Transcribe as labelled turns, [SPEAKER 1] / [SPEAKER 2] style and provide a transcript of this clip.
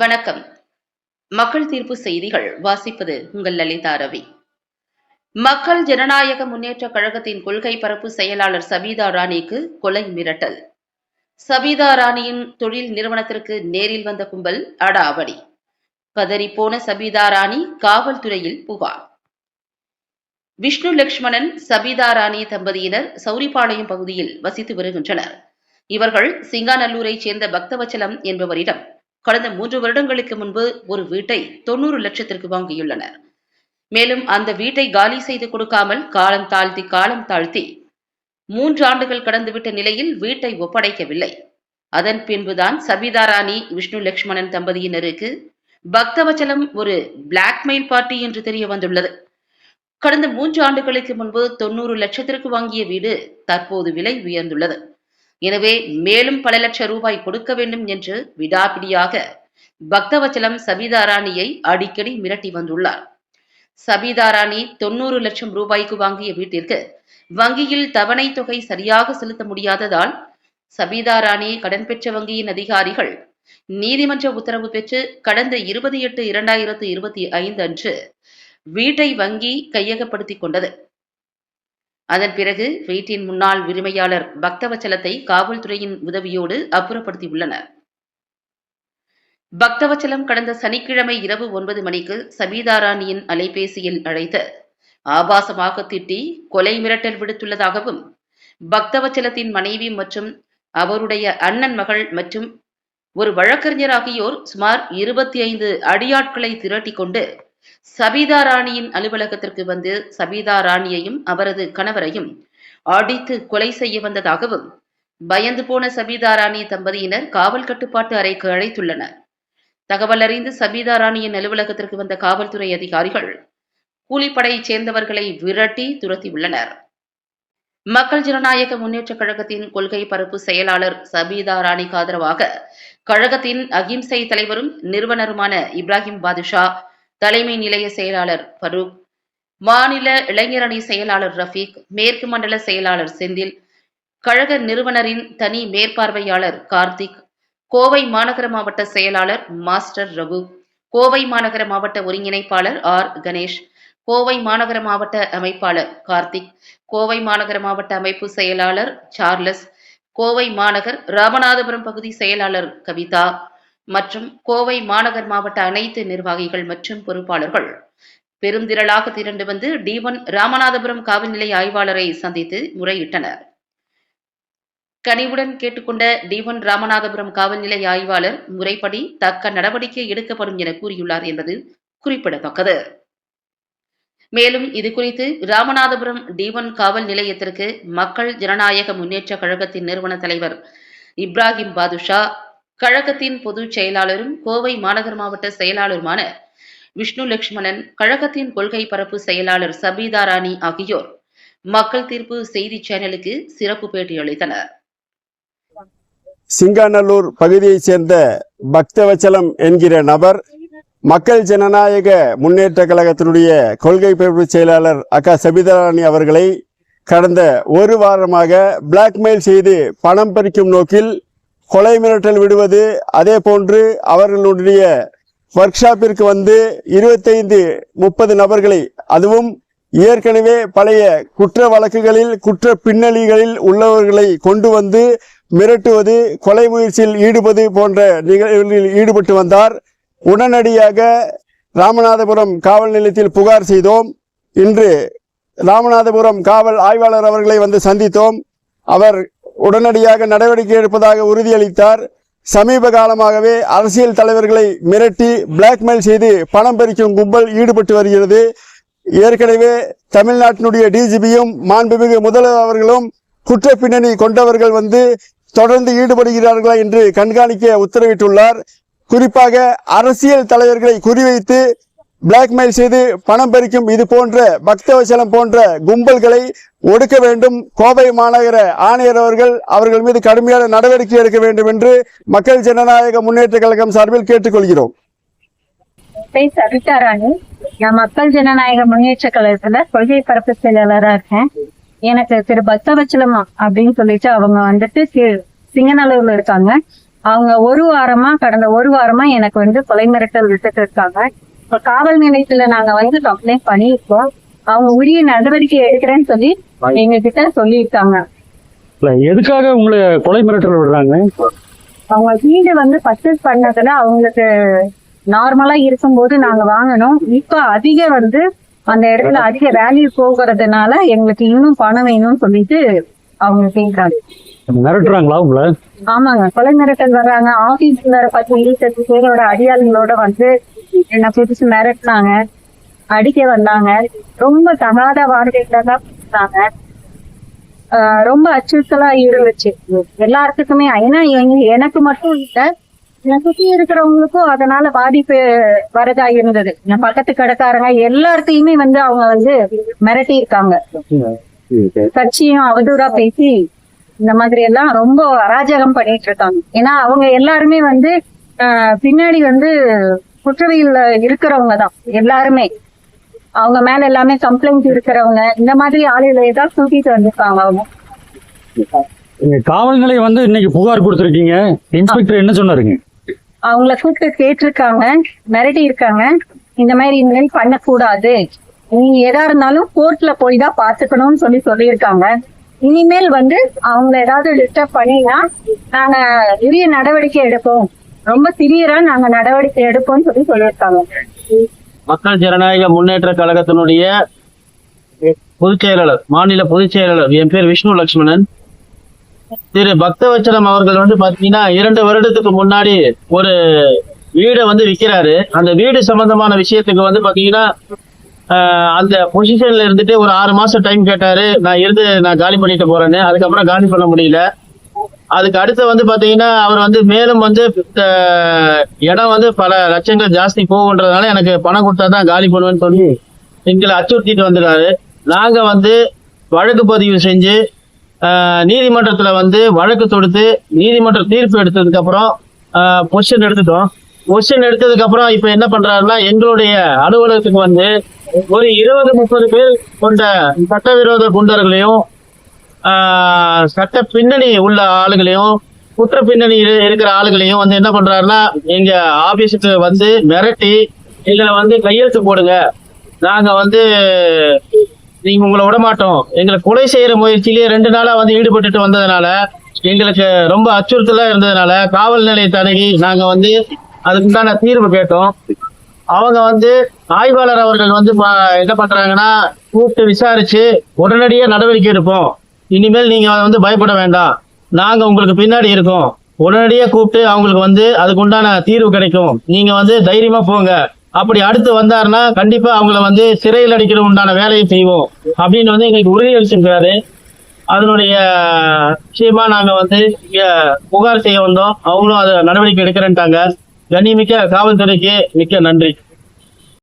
[SPEAKER 1] வணக்கம். மக்கள் தீர்ப்பு செய்திகள் வாசிப்பது உங்கள் லலிதா ரவி. மக்கள் ஜனநாயக முன்னேற்ற கழகத்தின் கொள்கை பரப்பு செயலாளர் சபீதா ராணிக்கு கொலை மிரட்டல். சபீதா ராணியின் தொழில் நிறுவனத்திற்கு நேரில் வந்த கும்பல் அடாவடி. பதறிப்போன சபீதா ராணி காவல்துறையில் புகார். விஷ்ணு லட்சுமணன் சபீதா ராணி தம்பதியினர் சௌரிபாளையம் பகுதியில் வசித்து வருகின்றனர். இவர்கள் சிங்காநல்லூரைச் சேர்ந்த பக்தவச்சலம் என்பவரிடம் கடந்த மூன்று வருடங்களுக்கு முன்பு ஒரு வீட்டை தொண்ணூறு லட்சத்திற்கு வாங்கியுள்ளனர். மேலும் அந்த வீட்டை காலி செய்து கொடுக்காமல் காலம் தாழ்த்தி காலம் தாழ்த்தி மூன்று ஆண்டுகள் கடந்துவிட்ட நிலையில் வீட்டை ஒப்படைக்கவில்லை. அதன் பின்புதான் சபிதாராணி விஷ்ணு லட்சுமணன் தம்பதியினருக்கு பக்தவச்சலம் ஒரு பிளாக்மெயில் பார்ட்டி என்று தெரிய வந்துள்ளது. கடந்த மூன்று ஆண்டுகளுக்கு முன்பு தொண்ணூறு லட்சத்திற்கு வாங்கிய வீடு தற்போது விலை உயர்ந்துள்ளது. எனவே மேலும் பல லட்சம் ரூபாய் கொடுக்க வேண்டும் என்று விடாபிடியாக பக்தவச்சலம் சபிதாராணியை அடிக்கடி மிரட்டி வந்துள்ளார். சபிதாராணி ராணி தொண்ணூறு லட்சம் ரூபாய்க்கு வாங்கிய வீட்டிற்கு வங்கியில் தவணை தொகை சரியாக செலுத்த முடியாததால் சபிதாராணி கடன் பெற்ற வங்கியின் அதிகாரிகள் நீதிமன்ற உத்தரவு பெற்று கடந்த இருபது எட்டு இரண்டாயிரத்து இருபத்தி ஐந்து அன்று வீட்டை வங்கி கையகப்படுத்திக் கொண்டது. அதன் பிறகு வீட்டின் முன்னாள் உரிமையாளர் பக்தவச்சலத்தை காவல்துறையின் உதவியோடு அப்புறப்படுத்தியுள்ளனர். பக்தவச்சலம் கடந்த சனிக்கிழமை இரவு ஒன்பது மணிக்கு சபீதாராணியின் அலைபேசியில் அழைத்து ஆபாசமாக திட்டி கொலை மிரட்டல் விடுத்துள்ளதாகவும் பக்தவச்சலத்தின் மனைவி மற்றும் அவருடைய அண்ணன் மகள் மற்றும் ஒரு வழக்கறிஞர் ஆகியோர் சுமார் இருபத்தி ஐந்து அடியாட்களை திரட்டி கொண்டு சபீதா ராணியின் அலுவலகத்திற்கு வந்து சபீதா ராணியையும் அவரது கணவரையும் அடித்து கொலை செய்ய வந்ததாகவும் பயந்து போன சபீதா ராணி தம்பதியினர் காவல் கட்டுப்பாட்டு அறைக்கு அழைத்துள்ளனர். தகவல் அறிந்து சபீதா ராணியின் அலுவலகத்திற்கு வந்த காவல்துறை அதிகாரிகள் கூலிப்படையைச் சேர்ந்தவர்களை விரட்டி துரத்தியுள்ளனர். மக்கள் ஜனநாயக முன்னேற்றக் கழகத்தின் கொள்கை பரப்பு செயலாளர் சபீதா ராணிக்கு ஆதரவாக கழகத்தின் அகிம்சை தலைவரும் நிறுவனருமான இப்ராஹிம் பாதுஷா தலைமை நிலைய செயலாளர் ஃபரூக் மாநில இளைஞரணி செயலாளர் ரஃபீக் மேற்கு மண்டல செயலாளர் செந்தில் கழக நிறுவனரின் தனி மேற்பார்வையாளர் கார்த்திக் கோவை மாநகர மாவட்ட செயலாளர் மாஸ்டர் ரகு கோவை மாநகர மாவட்ட ஒருங்கிணைப்பாளர் ஆர். கணேஷ் கோவை மாநகர மாவட்ட அமைப்பாளர் கார்த்திக் கோவை மாநகர மாவட்ட அமைப்பு செயலாளர் சார்லஸ் கோவை மாநகர் ராமநாதபுரம் பகுதி செயலாளர் கவிதா மற்றும் கோவை மாநகர் மாவட்ட அனைத்து நிர்வாகிகள் மற்றும் பொறுப்பாளர்கள். பெருந்திரளாக திரண்டு வந்து டி ஒன் ராமநாதபுரம் காவல்நிலைய ஆய்வாளரை சந்தித்து முறையிட்டனர். கனிவுடன் கேட்டுக்கொண்ட டி ஒன் ராமநாதபுரம் காவல்நிலைய ஆய்வாளர் முறைப்படி தக்க நடவடிக்கை எடுக்கப்படும் என கூறியுள்ளார் என்பது குறிப்பிடத்தக்கது. மேலும் இது குறித்து ராமநாதபுரம் டி ஒன் காவல் நிலையத்திற்கு மக்கள் ஜனநாயக முன்னேற்ற கழகத்தின் நிறுவன தலைவர் இப்ராஹிம் பாதுஷா கழகத்தின் பொதுச் செயலாளரும் கோவை மாநகர் மாவட்ட செயலாளருமான விஷ்ணு லட்சுமணன் கழகத்தின் கொள்கை பரப்பு செயலாளர் சபீதா ராணி ஆகியோர் மக்கள் தீர்ப்பு செய்தி சேனலுக்கு சிறப்பு பேட்டி அளித்தனர்.
[SPEAKER 2] சிங்காநல்லூர் பகுதியைச் சேர்ந்த பக்தவச்சலம் என்கிற நபர் மக்கள் ஜனநாயக முன்னேற்ற கழகத்தினுடைய கொள்கை பரப்பு செயலாளர் அக்கா சபிதாராணி அவர்களை கடந்த ஒரு வாரமாக பிளாக்மெயில் செய்து பணம் பறிக்கும் நோக்கில் கொலை மிரட்டல் விடுவது அதே போன்று அவர்களுடைய ஒர்க் ஷாப்பிற்கு வந்து இருபத்தைந்து முப்பது நபர்களை அதுவும் ஏற்கனவே பழைய குற்ற வழக்குகளில் குற்ற பின்னணிகளில் உள்ளவர்களை கொண்டு வந்து மிரட்டுவது கொலை முயற்சியில் ஈடுபது போன்ற நிகழ்வுகளில் ஈடுபட்டு வந்தார். உடனடியாக ராமநாதபுரம் காவல் நிலையத்தில் புகார் செய்தோம். இன்று ராமநாதபுரம் காவல் ஆய்வாளர் அவர்களை வந்து சந்தித்தோம். அவர் உடனடியாக நடவடிக்கை எடுப்பதாக உறுதியளித்தார். சமீப காலமாகவே அரசியல் தலைவர்களை மிரட்டி பிளாக்மெயில் செய்து பணம் பறிக்கும் கும்பல் ஈடுபட்டு வருகிறது. ஏற்கனவே தமிழ்நாட்டினுடைய டிஜிபியும் மாண்புமிகு முதல்வர் அவர்களும் குற்ற பின்னணி கொண்டவர்கள் வந்து தொடர்ந்து ஈடுபடுகிறார்களா என்று கண்காணிக்க உத்தரவிட்டுள்ளார். குறிப்பாக அரசியல் தலைவர்களை குறிவைத்து பிளாக்மெயில் செய்து பணம் பறிக்கும் இது போன்ற பக்தவசலம் போன்ற கும்பல்களை ஒடுக்க வேண்டும். கோவை மாநகர ஆணையர் அவர்கள் அவர்கள் மீது கடுமையான நடவடிக்கை எடுக்க வேண்டும் என்று மக்கள் ஜனநாயக முன்னேற்ற கழகம் சார்பில் கேட்டுக்கொள்கிறோம்.
[SPEAKER 3] நான் மக்கள் ஜனநாயக முன்னேற்ற கழகத்துல கொள்கை பரப்பு செயலாளரா இருக்கேன். எனக்கு திரு பக்தவச்சலம் அப்படின்னு சொல்லிட்டு அவங்க வந்துட்டு சிங்கநல்லூர்ல இருக்காங்க. அவங்க ஒரு வாரமா கடந்த ஒரு வாரமா எனக்கு வந்து கொலை மிரட்டல் விட்டுட்டு இருக்காங்க. இப்ப காவல் நிலையத்துல நாங்க வந்து கம்ப்ளைண்ட் பண்ணியிருக்கோம். அவங்க உரிய நடவடிக்கை எடுக்கிறேன்னு சொல்லி எங்க கிட்ட சொல்லியிருக்காங்க.
[SPEAKER 4] எதுக்காக உங்களை கொலை மிரட்டல் விடுறாங்க?
[SPEAKER 3] அவங்க வீடு வந்து பர்ச்சேஸ் பண்ணதுல அவங்களுக்கு நார்மலா இருக்கும்போது நாங்க வாங்கினோம் இப்ப அதிக வந்து அந்த இடத்துல அதிக வேல்யூ போகிறதுனால எங்களுக்கு இன்னும் பணம் வேணும்னு சொல்லிட்டு அவங்க கேட்கறாங்க
[SPEAKER 4] மிரட்டுறாங்களா உங்களை?
[SPEAKER 3] ஆமாங்க. கொலை மிரட்டல் வர்றாங்க. ஆபீஸ்ல பத்து இருபத்தஞ்சு பேரோட அடியாளுங்களோட வந்து என்ன புதுசு மிரட்டினாங்க. அடிக்க வந்தாங்க. ரொம்ப தகாத வார்த்தைகளை தான் ஆஹ் ரொம்ப அச்சுறுத்தலா இருந்துச்சு. எல்லாத்துக்குமே ஏன்னா எனக்கு மட்டும் இல்ல என் சுத்தி இருக்கிறவங்களுக்கும் அதனால பாதிப்பு வரதா இருந்தது. என் பக்கத்து கடைக்காரங்க எல்லாத்தையுமே வந்து அவங்க வந்து மிரட்டி இருக்காங்க கட்சியும் அவதூறா பேசி இந்த மாதிரி எல்லாம் ரொம்ப அராஜகம் பண்ணிட்டு இருக்காங்க. ஏன்னா அவங்க எல்லாருமே வந்து ஆஹ், பின்னாடி வந்து குற்றவியல்ல இருக்கிறவங்க தான் எல்லாருமே. அவங்க மேல எல்லாமே கம்ப்ளைண்ட் இருக்கிறவங்க இந்த மாதிரி ஆளுகளை தான் கூட்டிட்டு வந்திருக்காங்க அவங்க.
[SPEAKER 4] நீங்க காவல் நிலையம் வந்து இன்னைக்கு புகார் கொடுத்துருக்கீங்க. இன்ஸ்பெக்டர் என்ன சொன்னாருங்க?
[SPEAKER 3] அவங்கள கூப்பிட்டு கேட்டிருக்காங்க மிரட்டி இருக்காங்க. இந்த மாதிரி இந்த மாதிரி பண்ணக்கூடாது. நீங்க எதா இருந்தாலும் கோர்ட்ல போய் தான் பாத்துக்கணும்னு சொல்லி சொல்லியிருக்காங்க. இனிமேல் வந்து அவங்கள ஏதாவது டிஸ்டர்ப் பண்ணினா நாங்க உரிய நடவடிக்கை எடுப்போம். ரொம்ப சிவியரா நாங்க நடவடிக்கை எடுப்போம்னு சொல்லி சொல்லியிருக்காங்க.
[SPEAKER 5] மக்கள் ஜனநாயக முன்னேற்ற கழகத்தினுடைய பொதுச் செயலாளர் மாநில பொதுச் செயலாளர் என் பேர் விஷ்ணு லட்சுமணன். திரு பக்தவச்சலம் அவர்கள் வந்து பாத்தீங்கன்னா இரண்டு வருடத்துக்கு முன்னாடி ஒரு வீடை வந்து விற்கிறாரு அந்த வீடு சம்பந்தமான விஷயத்துக்கு வந்து பாத்தீங்கன்னா அந்த பொசிஷன்ல இருந்துட்டு ஒரு ஆறு மாசம் டைம் கேட்டாரு. நான் இருந்து நான் காலி பண்ணிட்டு போறேன்னு. அதுக்கப்புறம் காலி பண்ண முடியல. அதுக்கு அடுத்து வந்து பாத்தீங்கன்னா அவர் வந்து மேலும் வந்து இடம் வந்து பல லட்சங்கள் ஜாஸ்தி போகுன்றதுனால எனக்கு பணம் கொடுத்தா தான் காலி பண்ணுவேன்னு சொல்லி எங்களை அச்சுறுத்திட்டு வந்துடுறாரு நாங்க வந்து வழக்கு பதிவு செஞ்சு நீதிமன்றத்துல வந்து வழக்கு தொடுத்து நீதிமன்ற தீர்ப்பு எடுத்ததுக்கு அப்புறம் பொசிஷன் எடுத்துட்டோம். பொசிஷன் எடுத்ததுக்கு அப்புறம் இப்ப என்ன பண்றாருன்னா எங்களுடைய அலுவலகத்துக்கு வந்து ஒரு இருபது முப்பது பேர் கொண்ட சட்டவிரோத குண்டர்களையும் சட்ட பின்னணி உள்ள ஆளுகளையும் குற்ற பின்னணி இருக்கிற ஆளுகளையும் வந்து என்ன பண்றாருன்னா எங்க ஆபீஸுக்கு வந்து மிரட்டி எங்களை வந்து கையெழுத்து போடுங்க. நாங்க வந்து நீங்க உங்களை விட மாட்டோம். எங்களை கொலை செய்யற முயற்சியிலேயே ரெண்டு நாளா வந்து ஈடுபட்டுட்டு வந்ததுனால எங்களுக்கு ரொம்ப அச்சுறுத்தலா இருந்ததுனால காவல் நிலையத்தை அணுகி நாங்க வந்து அதுக்குண்டான தீர்வு கேட்டோம். அவங்க வந்து ஆய்வாளர் அவர்கள் வந்து என்ன பண்றாங்கன்னா கூப்பிட்டு விசாரிச்சு உடனடியே நடவடிக்கை எடுப்போம். இனிமேல் நீங்க வந்து பயப்பட வேண்டாம். நாங்க உங்களுக்கு பின்னாடி இருக்கோம். உடனடியே கூப்பிட்டு அவங்களுக்கு வந்து அதுக்கு உண்டான தீர்வு கிடைக்கும். நீங்க வந்து தைரியமா போங்க. அப்படி அடுத்து வந்தாருன்னா கண்டிப்பா அவங்கள வந்து சிறையில் அடிக்கிற உண்டான வேலையை செய்வோம். அப்படின்னு வந்து எங்களுக்கு உறுதி அளிச்சிருக்காரு அதனுடைய விஷயமா நாங்க வந்து இங்க புகார் செய்ய வந்தோம். அவங்களும் அதை நடவடிக்கை எடுக்கிறேன்ட்டாங்க. கண்ணிமிக்க காவல்துறைக்கு மிக்க நன்றி.